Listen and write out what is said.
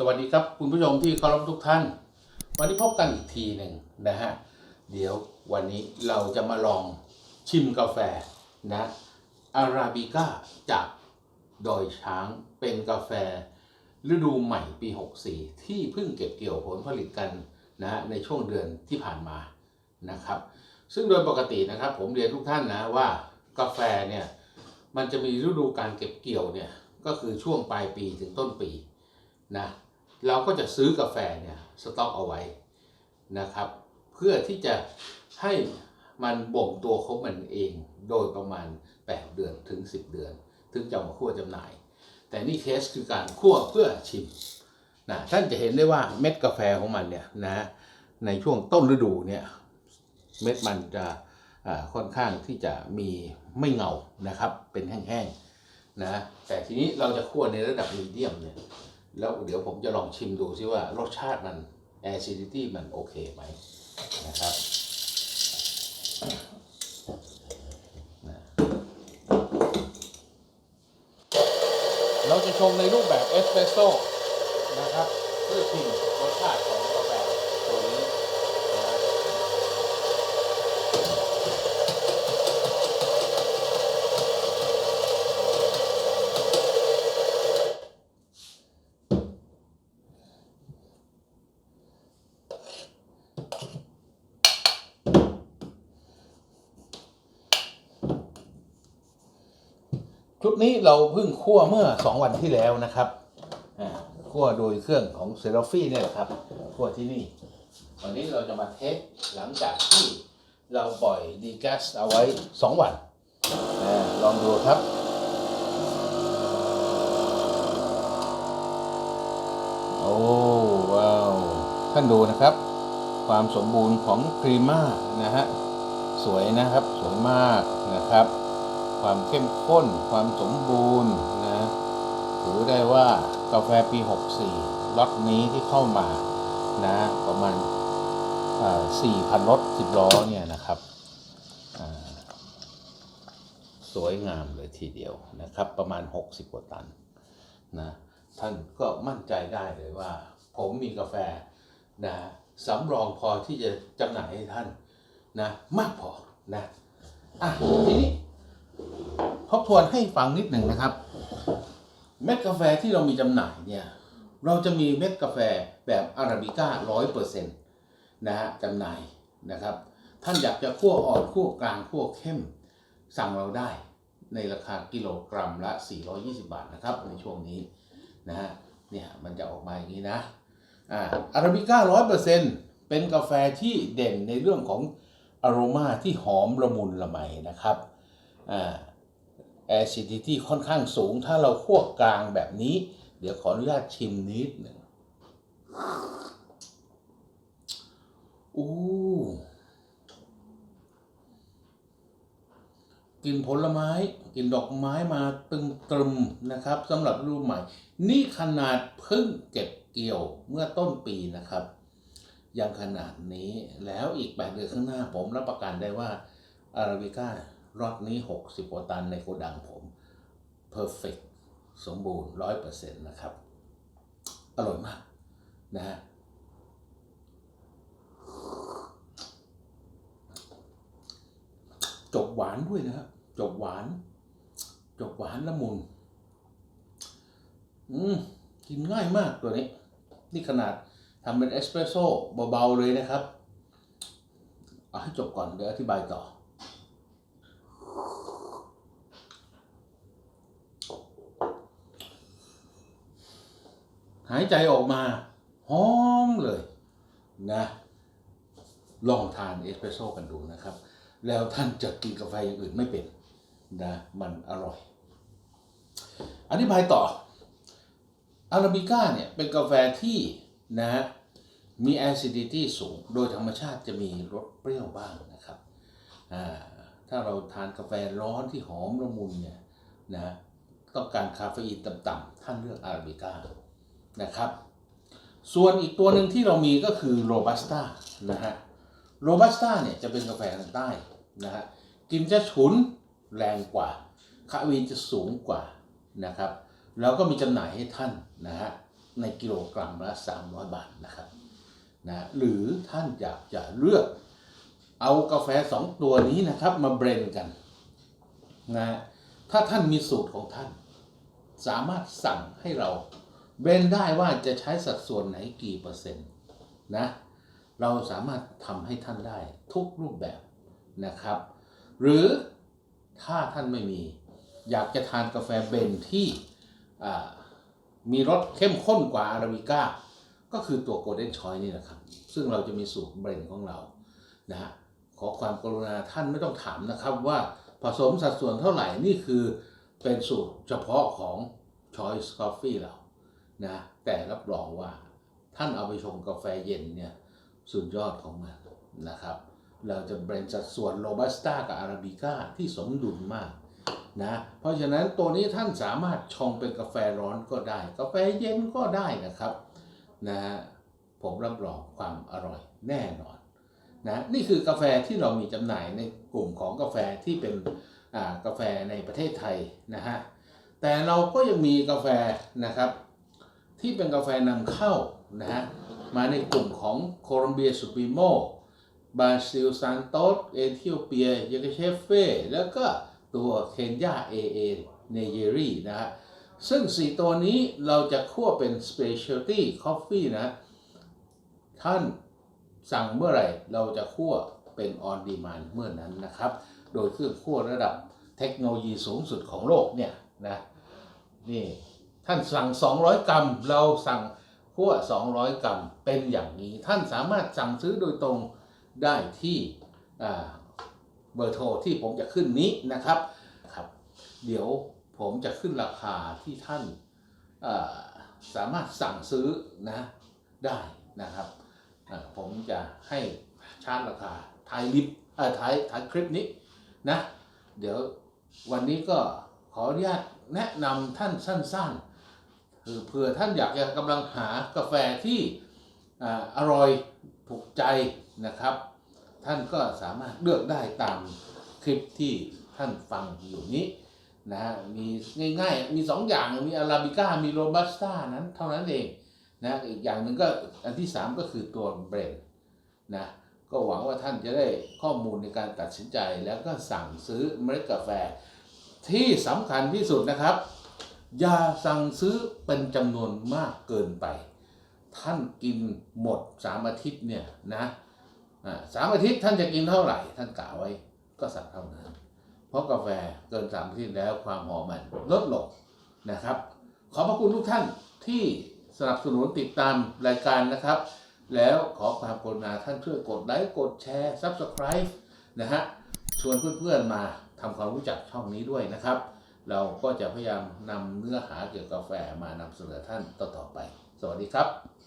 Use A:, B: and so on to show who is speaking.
A: สวัสดีครับคุณผู้ชมที่เคารพทุกท่าน วันนี้พบกันอีกทีหนึ่งนะฮะเดี๋ยววันนี้เราจะมาลองชิมกาแฟนะอาราบิก้าจากดอยช้างเป็นกาแฟฤดูใหม่ปี 64 ที่เพิ่งเก็บเกี่ยวผลผลิตกันนะในช่วงเดือนที่ผ่านมานะครับ ซึ่งโดยปกตินะครับ ผมเรียนทุกท่านนะว่ากาแฟเนี่ยมันจะมีฤดูการเก็บเกี่ยวเนี่ยก็คือช่วงปลายปีถึงต้นปีนะ เราก็จะซื้อกาแฟเนี่ยสต็อกเอาไว้นะครับ เพื่อที่จะให้มันบ่มตัวของมันเองโดยประมาณ 8 เดือนถึง 10 เดือน ถึงจะมาคั่วจำหน่าย แต่นี่เคสคือการคั่วเพื่อชิมนะท่านจะเห็นได้ว่าเม็ดกาแฟของมันเนี่ยนะในช่วงต้นฤดูเนี่ยเม็ดมันจะค่อนข้างที่จะมีไม่เงานะครับ เป็นแห้งๆนะแต่ทีนี้เราจะคั่วในระดับมีเดียมเนี่ย แล้วเดี๋ยวผมจะลองชิมดูซิว่ารสชาติมัน acidity มันโอเคไหมนะครับเราจะชงในรูปแบบเอสเปรสโซ่นะครับ เพื่อชิมรสชาติของกาแฟตัวนี้นะฮะ ชุดนี้เราเพิ่งคั่วเมื่อ 2 วันที่แล้วนะครับอ่าคั่วโดยเครื่องของเซราฟี่เนี่ยแหละครับคั่วที่นี่วันนี้เราจะมาเทสหลังจากที่เราปล่อยดีแกสเอาไว้ 2 วันอาลองดูครับโอ้ว้าวท่านดูนะครับ ความสมบูรณ์ของครีม่านะฮะสวยนะครับสวยมากนะครับ ความเข้มข้น ความสมบูรณ์นะถือได้ว่ากาแฟปี 64ล็อตนี้ที่เข้ามานะประมาณอ่า4,000รถ10ล้อเนี่ยนะครับสวยงามเลยทีเดียวนะครับ ประมาณ 60กว่าตันนะท่านก็มั่นใจได้เลยว่า ผมมีกาแฟนะสำรองพอที่จะจำหน่ายให้ท่านนะมากพอนะอะทีนี้ ทบทวนให้ฟังนิดหนึ่งนะครับ เม็ดกาแฟที่เรามีจำหน่ายเนี่ย เราจะมีเม็ดกาแฟแบบอาราบิก้าร้อยเปอร์เซ็นต์นะฮะจำหน่ายนะครับ ท่านอยากจะคั่วอ่อนคั่วกลางคั่วเข้มสั่งเราได้ในราคากิโลกรัมละ 420 บาทนะครับ ในช่วงนี้นะฮะเนี่ยมันจะออกมาอย่างนี้นะอ่าอาราบิก้าร้อยเปอร์เซ็นต์เป็นกาแฟที่เด่นในเรื่องของอโรมาที่หอมละมุนละไมนะครับอ่า acidity ค่อนข้างสูง ถ้าเราคั่วกลางแบบนี้ เดี๋ยวขออนุญาตชิมนิดหนึ่งอู้กินผลไม้ กินดอกไม้มาตึมตรึมๆนะครับสำหรับรูปใหม่ นี่ขนาดเพิ่งเก็บเกี่ยวเมื่อต้นปีนะครับ ยังขนาดนี้แล้วอีกแปดเดือนข้างหน้าผมรับประกันได้ว่าอาราบิก้า รอดนี้ 60กว่าตันในโกดังผม perfect สมบูรณ์ร้อยเปอร์เซ็นต์นะครับ อร่อยมากนะฮะจบหวานด้วยนะครับจบหวาน จบหวานละมุน อืม กินง่ายมากตัวนี้ นี่ขนาดทำเป็นเอสเปรสโซ่เบา ๆ เลยนะครับ เอาให้จบก่อนเดี๋ยวอธิบายต่อ หายใจออกมาหอมเลยนะลองทานเอสเปรสโซ่กันดูนะครับ แล้วท่านจะกินกาแฟอย่างอื่นไม่เป็นนะมันอร่อย อธิบายต่ออาราบิก้าเนี่ยเป็นกาแฟที่นะฮะมี acidity สูง โดยธรรมชาติจะมีรสเปรี้ยวบ้างนะครับถ้าเราทานกาแฟร้อนที่หอมละมุนเนี่ยนะต้องการคาเฟอีนต่ำๆท่านเลือกอาราบิก้า นะครับ ส่วนอีกตัวหนึ่งที่เรามีก็คือโรบัสต้านะฮะโรบัสต้าเนี่ยจะเป็นกาแฟทางใต้นะฮะกลินจะฉุนแรงกว่าคาเฟอีนจะสูงกว่านะครับแล้วก็มีจำหน่ายให้ท่านนะฮะในกิโลกรัมละ 300 บาทนะครับนะหรือท่านอยากจะเลือกเอากาแฟสองตัวนี้นะครับมาเบรนกันนะถ้าท่านมีสูตรของท่าน สามารถสั่งให้เรา เบนได้ว่าจะใช้สัดส่วนไหนกี่เปอร์เซ็นต์นะเราสามารถทำให้ท่านได้ทุกรูปแบบนะครับ หรือถ้าท่านไม่มี อยากจะทานกาแฟเบนที่มีรสเข้มข้นกว่าอาราบิก้า ก็คือตัวโกลเด้นชอยนี่นะครับ ซึ่งเราจะมีสูตรเบรนของเรานะฮะขอความกรุณาท่านไม่ต้องถามนะครับว่าผสมสัดส่วนเท่าไหร่นี่คือเป็นสูตรเฉพาะของ Choice Coffee เรา นะแต่รับรองว่าท่านเอาไปชงกาแฟเย็นเนี่ยสุดยอดของมันนะครับ เราจะเบรนสัดส่วนโรบัสต้ากับอาราบิก้าที่สมดุลมากนะเพราะฉะนั้นตัวนี้ท่านสามารถชงเป็นกาแฟร้อนก็ได้ กาแฟเย็นก็ได้นะครับนะผมรับรองความอร่อยแน่นอนนะนี่คือกาแฟที่เรามีจำหน่ายในกลุ่มของกาแฟที่เป็นกาแฟในประเทศไทยนะฮะแต่เราก็ยังมีกาแฟนะครับ ที่เป็นกาแฟนำเข้านะฮะมาในกลุ่มของโคลอมเบียสุปิโมบราซิลซานโตสเอธิโอเปียยาเกเชฟเฟ่แล้วก็ตัวเคนยาเอเอเนเยรีนะฮะซึ่งสี่ตัวนี้เราจะคั่วเป็น Specialty Coffee นะ ท่านสั่งเมื่อไหร่เราจะคั่วเป็น on demand เมื่อนั้นนะครับ โดยเครื่องคั่วระดับเทคโนโลยีสูงสุดของโลกเนี่ยนะนี่ ท่านสั่ง 200 กรัม เราสั่งคั่ว200 กรัมเป็นอย่างนี้ ท่านสามารถสั่งซื้อโดยตรงได้ที่อ่าเบอร์โทรที่ผมจะขึ้นนี้นะครับครับ เดี๋ยวผมจะขึ้นราคาที่ท่านอ่าสามารถสั่งซื้อนะได้นะครับอ่าผมจะให้ชาร์จราคาท้ายลิฟเอ่อท้ายท้ายคลิปนี้นะ เดี๋ยววันนี้ก็ขออนุญาตแนะนำท่านสั้น ๆ คือเผื่อท่านอยากจะกำลังหากาแฟที่ออร่อยถูกใจนะครับ ท่านก็สามารถเลือกได้ตามคลิปที่ท่านฟังอยู่นี้นะฮะมีง่ายๆ มีสองอย่างมีอาราบิก้ามีโรบัสต้านั้นเท่านั้นเองนะอีกอย่างหนึ่งก็อันที่สามก็คือตัวเบรนนะก็หวังว่าท่านจะได้ข้อมูลในการตัดสินใจแล้วก็สั่งซื้อเมล็ดกาแฟที่สำคัญที่สุดนะครับ อย่าสั่งซื้อเป็นจำนวนมากเกินไป ท่านกินหมดสามอาทิตย์เนี่ยนะสามอาทิตย์ท่านจะกินเท่าไหร่ ท่านกะไว้ก็สั่งเท่านั้นเพราะกาแฟเกินสามอาทิตย์แล้วความหอมมันลดลงนะครับ ขอบพระคุณทุกท่านที่สนับสนุนติดตามรายการนะครับ แล้วขอความกรุณาท่านช่วยกดไลค์กดแชร์ Subscribe นะฮะชวนเพื่อนๆมาทำความรู้จักช่องนี้ด้วยนะครับ เราก็จะพยายามนำเนื้อหาเกี่ยวกับกาแฟมานำเสนอท่านต่อๆไป สวัสดีครับ